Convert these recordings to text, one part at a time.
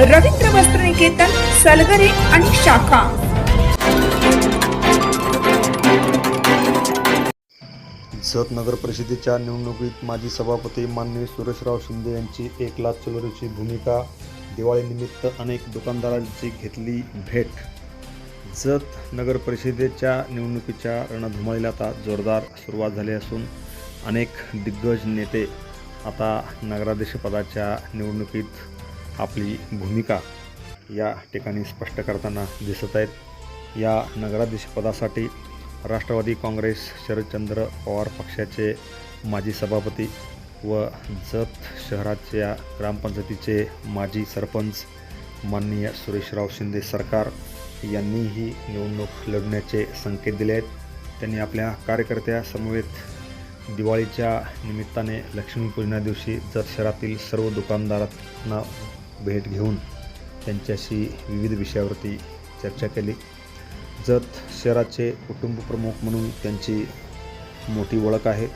रवींद्र वस्त्रनिकेतन सलगरे आणि शाखा. जत नगर परिषदेच्या निवडणुकीत माजी सभापती माननीय सुरेशराव शिंदे यांची एक लाख चलोरीची भूमिका दिवाळीनिमित्त अनेक दुकानदारांची घेतली भेट. जत नगर परिषदेच्या निवडणुकीच्या रणधुमाळीला आता जोरदार सुरुवात झाली असून अनेक दिग्गज नेते आता नगराध्यक्षपदाच्या निवडणुकीत आपली भूमिका या ठिकाणी स्पष्ट करताना दिसत आहेत. या नगराध्यक्षपदासाठी राष्ट्रवादी काँग्रेस शरदचंद्र पवार पक्षाचे माजी सभापती व जत शहराच्या ग्रामपंचायतीचे माजी सरपंच माननीय सुरेशराव शिंदे सरकार यांनीही निवडणूक लढण्याचे संकेत दिले आहेत. त्यांनी आपल्या कार्यकर्त्या समवेत दिवाळीच्या निमित्ताने लक्ष्मीपूजना दिवशी जत शहरातील सर्व दुकानदारांना भेट घेऊन त्यांच्याशी विविध विषयावरती चर्चा केली. जत शहराचे कुटुंब प्रमुख म्हणून त्यांची मोठी ओळख आहे.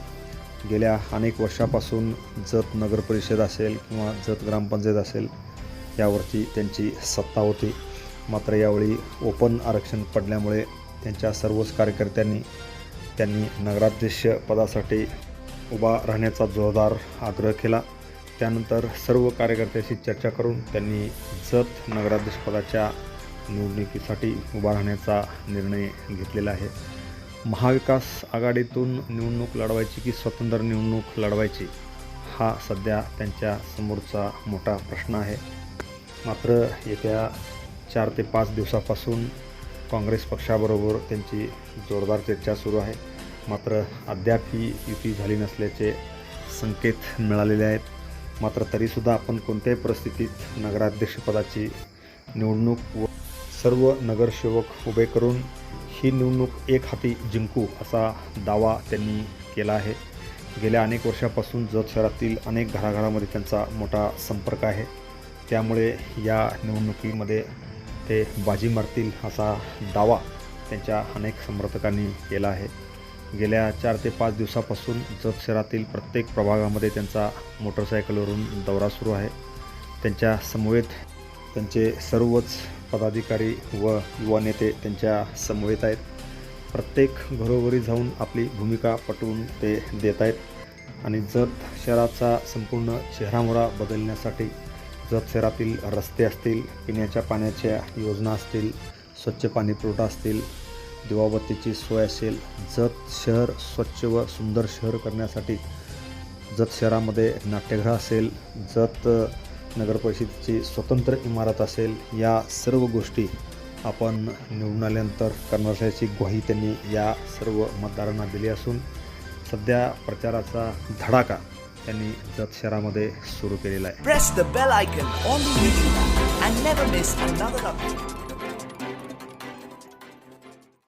गेल्या अनेक वर्षापासून जत नगर परिषद असेल किंवा जत ग्रामपंचायत असेल यावरची त्यांची सत्ता होती. मात्र यावेळी ओपन आरक्षण पडल्यामुळे त्यांच्या सर्वच कार्यकर्त्यांनी त्यांनी नगराध्यक्ष पदासाठी उभा राहण्याचा जोरदार आग्रह केला. त्यानंतर सर्व कार्यकर्त्याशी चर्चा करून त्यांनी जत नगराध्यक्षपदाच्या निवडणुकीसाठी उभा राहण्याचा निर्णय घेतलेला आहे. महाविकास आघाडीतून निवडणूक लढवायची की स्वतंत्र निवडणूक लढवायची हा सध्या त्यांच्या समोरचा मोठा प्रश्न आहे. मात्र येत्या चार ते पाच दिवसापासून काँग्रेस पक्षाबरोबर त्यांची जोरदार चर्चा सुरू आहे. मात्र अद्याप ही युती झाली नसल्याचे संकेत मिळालेले आहेत. मात्र तरीसुद्धा आपण कोणत्याही परिस्थितीत नगराध्यक्षपदाची निवडणूक व सर्व नगरसेवक उभे करून ही निवडणूक एक हाती जिंकू असा दावा त्यांनी केला आहे. गेल्या अनेक वर्षापासून जत शहरातील अनेक घराघरामध्ये त्यांचा मोठा संपर्क आहे. त्यामुळे या निवडणुकीमध्ये ते बाजी मारतील असा दावा त्यांच्या अनेक समर्थकांनी केला आहे. गेल्या चार ते पाच दिवसापासून जत शहरातील प्रत्येक प्रभागामध्ये त्यांचा मोटरसायकलवरून दौरा सुरू आहे. त्यांच्या समवेत त्यांचे सर्वच पदाधिकारी व युवा नेते त्यांच्या समवेत आहेत. प्रत्येक घरोघरी जाऊन आपली भूमिका पटवून ते देत आहेत. आणि जत शहराचा संपूर्ण चेहरामोहरा बदलण्यासाठी जत शहरातील रस्ते असतील पिण्याच्या पाण्याच्या योजना असतील स्वच्छ पाणी पुरवठा असतील दिवाबत्तीची सोय असेल जत शहर स्वच्छ व सुंदर शहर करण्यासाठी. जत शहरामध्ये नाट्यगृह असेल जत नगरपरिषदेची स्वतंत्र इमारत असेल या सर्व गोष्टी आपण निवडून आल्यानंतर करणार असल्याची ग्वाही त्यांनी या सर्व मतदारांना दिली असून सध्या प्रचाराचा धडाका त्यांनी जत शहरामध्ये सुरू केलेला आहे.